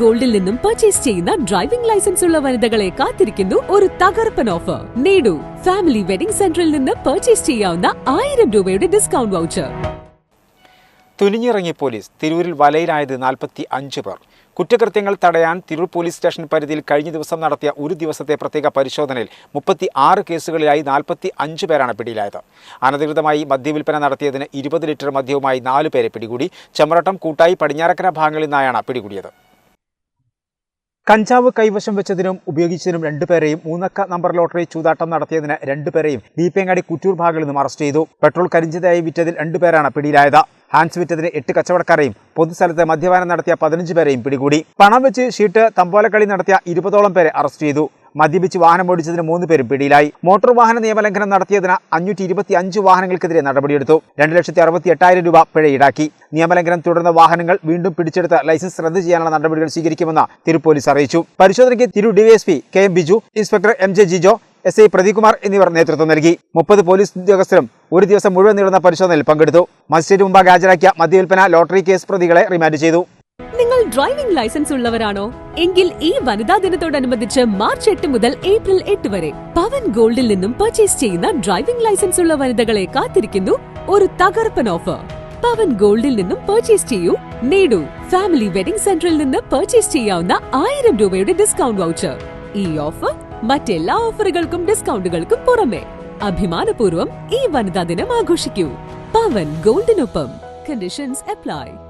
ഗോൾഡിൽ നിന്നും പർച്ചേസ് ചെയ്യുന്ന driving licence ഉള്ള വനിതകളെ കാത്തിരിക്കുന്നു ഒരു തകർപ്പൻ ഓഫർ നേടൂ. ഫാമിലി വെഡിംഗ് സെന്ററിൽ നിന്ന് പർച്ചേസ് ചെയ്യാവുന്ന ആയിരം രൂപയുടെ ഡിസ്കൗണ്ട് വൗച്ചർ തുനിഞ്ഞിറങ്ങിയ പോലീസ് തിരൂരിൽ വലയിലായത് നാൽപ്പത്തി അഞ്ച് പേർ. കുറ്റകൃത്യങ്ങൾ തടയാൻ തിരൂർ പോലീസ് സ്റ്റേഷൻ പരിധിയിൽ കഴിഞ്ഞ ദിവസം നടത്തിയ ഒരു ദിവസത്തെ പ്രത്യേക പരിശോധനയിൽ മുപ്പത്തി ആറ് കേസുകളിലായി നാൽപ്പത്തി അഞ്ച് പേരാണ് പിടിയിലായത്. അനധികൃതമായി മദ്യവിൽപ്പന നടത്തിയതിന് ഇരുപത് ലിറ്റർ മദ്യവുമായി നാല് പേരെ പിടികൂടി. ചെമ്മറട്ടം കൂട്ടായി പടിഞ്ഞാറക്കര ഭാഗങ്ങളിൽ നിന്നായാണ് പിടികൂടിയത്. കഞ്ചാവ് കൈവശം വെച്ചതിനും ഉപയോഗിച്ചതിനും രണ്ടുപേരെയും മൂന്നക്ക നമ്പർ ലോട്ടറി ചൂതാട്ടം നടത്തിയതിന് രണ്ടുപേരെയും ബീപ്പേങ്ങാടി കുറ്റൂർ ഭാഗങ്ങളിൽ നിന്നും അറസ്റ്റ് ചെയ്തു. പെട്രോൾ കരിഞ്ചതായി വിറ്റതിൽ രണ്ടുപേരാണ് പിടിയിലായത്. ഹാൻസ് വിറ്റതിന് എട്ട് കച്ചവടക്കാരെയും പൊതുസ്ഥലത്ത് മദ്യപാനം നടത്തിയ പതിനഞ്ച് പേരെയും പിടികൂടി. പണം വെച്ച് ഷീട്ട് തമ്പോലക്കളി നടത്തിയ ഇരുപതോളം പേരെ അറസ്റ്റ് ചെയ്തു. മദ്യപിച്ച് വാഹനം ഓടിച്ചതിന് മൂന്ന് പേരും പിടിയിലായി. മോട്ടോർ വാഹന നിയമലംഘനം നടത്തിയതിന് അഞ്ഞൂറ്റി ഇരുപത്തി അഞ്ച് വാഹനങ്ങൾക്കെതിരെ നടപടിയെടുത്തു. രണ്ട് ലക്ഷത്തി അറുപത്തി എട്ടായിരം രൂപ പിഴ ഈടാക്കി. നിയമലംഘനം തുടർന്ന വാഹനങ്ങൾ വീണ്ടും പിടിച്ചെടുത്ത് ലൈസൻസ് റദ്ദ് ചെയ്യാനുള്ള നടപടികൾ സ്വീകരിക്കുമെന്ന് തിരു പോലീസ് അറിയിച്ചു. പരിശോധനയ്ക്ക് തിരു DYSP K M Biju inspector M J Jijo S I Pradeepkumar എന്നിവർ നേതൃത്വം നൽകി. മുപ്പത് പോലീസ് ഉദ്യോഗസ്ഥരും ഒരു ദിവസം മുഴുവൻ നീളുന്ന പരിശോധനയിൽ പങ്കെടുത്തു. മജിസ്ട്രേറ്റ് മുമ്പാകെ ഹാജരാക്കിയ മദ്യവിൽപ്പന ലോട്ടറി കേസ് പ്രതികളെ റിമാൻഡ് ചെയ്തു. ഡ്രൈവിംഗ് ലൈസൻസ് ഉള്ളവരാണോ? എങ്കിൽ ഈ വനിതാ ദിനത്തോടനുബന്ധിച്ച് മാർച്ച് എട്ട് മുതൽ ഏപ്രിൽ എട്ട് വരെ പവൻ ഗോൾഡിൽ നിന്നും പർച്ചേസ് ചെയ്യുന്ന ഡ്രൈവിംഗ് ലൈസൻസ് ഉള്ള വനിതകളെ കാത്തിരിക്കുന്നു ഒരു തകർപ്പൻ ഓഫർ പവൻ ഗോൾഡിൽ നിന്നും പർച്ചേസ് ചെയ്യൂ. നേടൂ. ഫാമിലി വെഡിംഗ് സെന്ററിൽ നിന്ന് പർച്ചേസ് ചെയ്യാവുന്ന ആയിരം രൂപയുടെ ഡിസ്കൗണ്ട് വൗച്ചർ ഈ ഓഫർ മറ്റെല്ലാ ഓഫറുകൾക്കും ഡിസ്കൗണ്ടുകൾക്കും പുറമെ. അഭിമാനപൂർവം ഈ വനിതാ ദിനം ആഘോഷിക്കൂ. പവൻ ഗോൾഡിനൊപ്പം. Conditions apply